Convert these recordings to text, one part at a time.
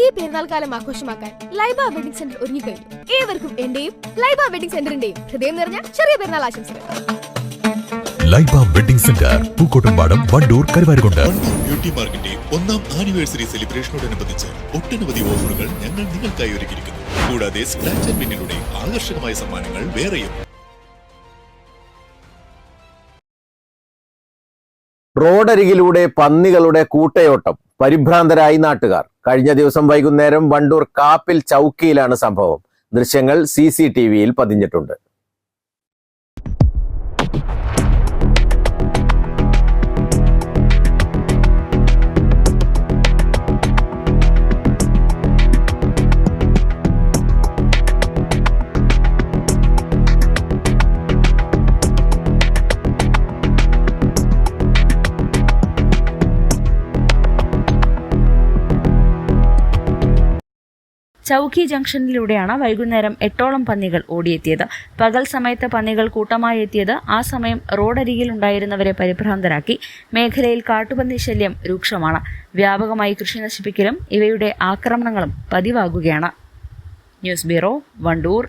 ഈ പെരുന്നാൾ കാലം ആഘോഷമാക്കാൻ ലൈബ വെഡിംഗ് സെന്റർ ഒരുങ്ങി കഴിഞ്ഞു. ഏവർക്കും എന്റെയും ലൈബ വെഡിംഗ് സെന്ററിന്റെയും ഹൃദയം നിറഞ്ഞ ചെറിയ പെരുന്നാൾ ആശംസകൾ. Laiba wedding centre Pookkottumpadam Wandoor Karuvarakundu. Beauty മാർക്കിന്റെ ഒന്നാം ആനിവേഴ്സറി സെലിബ്രേഷനോടനുബന്ധിച്ച് ഒട്ടനവധി ഓഫറുകൾ ഞങ്ങൾ നിങ്ങൾക്കായി ഒരുക്കിയിരിക്കുന്നു. കൂടാതെ സ്ക്രാച്ച് ആൻഡ് വിന്നിലൂടെ ആകർഷകമായ സമ്മാനങ്ങൾ വേറെയും. റോഡരികിലൂടെ പന്നികളുടെ കൂട്ടയോട്ടം. പരിഭ്രാന്തരായി നാട്ടുകാർ. കഴിഞ്ഞ ദിവസം വൈകുന്നേരം വണ്ടൂർ കാപ്പിൽ ചൌക്കിയിലാണ് സംഭവം. ദൃശ്യങ്ങൾ സി പതിഞ്ഞിട്ടുണ്ട്. ചൌക്കി ജംഗ്ഷനിലൂടെയാണ് വൈകുന്നേരം എട്ടോളം പന്നികൾ ഓടിയെത്തിയത്. പകൽ സമയത്ത് പന്നികൾ കൂട്ടമായി എത്തിയത് ആ സമയം റോഡരികിലുണ്ടായിരുന്നവരെ പരിഭ്രാന്തരാക്കി. മേഖലയിൽ കാട്ടുപന്നി ശല്യം രൂക്ഷമാണ്. വ്യാപകമായി കൃഷി നശിപ്പിക്കലും ഇവയുടെ ആക്രമണങ്ങളും പതിവാകുകയാണ്. News bureau Wandoor.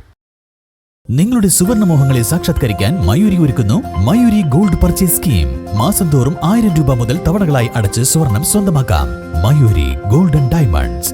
നിങ്ങളുടെ സുവർണമോഹങ്ങളെ സാക്ഷാത്കരിക്കാൻ മയൂരി ഒരുക്കുന്നു മയൂരി ഗോൾഡ് പർച്ചേസ് സ്കീം. മാസം തോറും ആയിരം രൂപ മുതൽ തവണകളായി അടച്ച് സ്വർണം സ്വന്തമാക്കാം. Mayuri golden diamonds.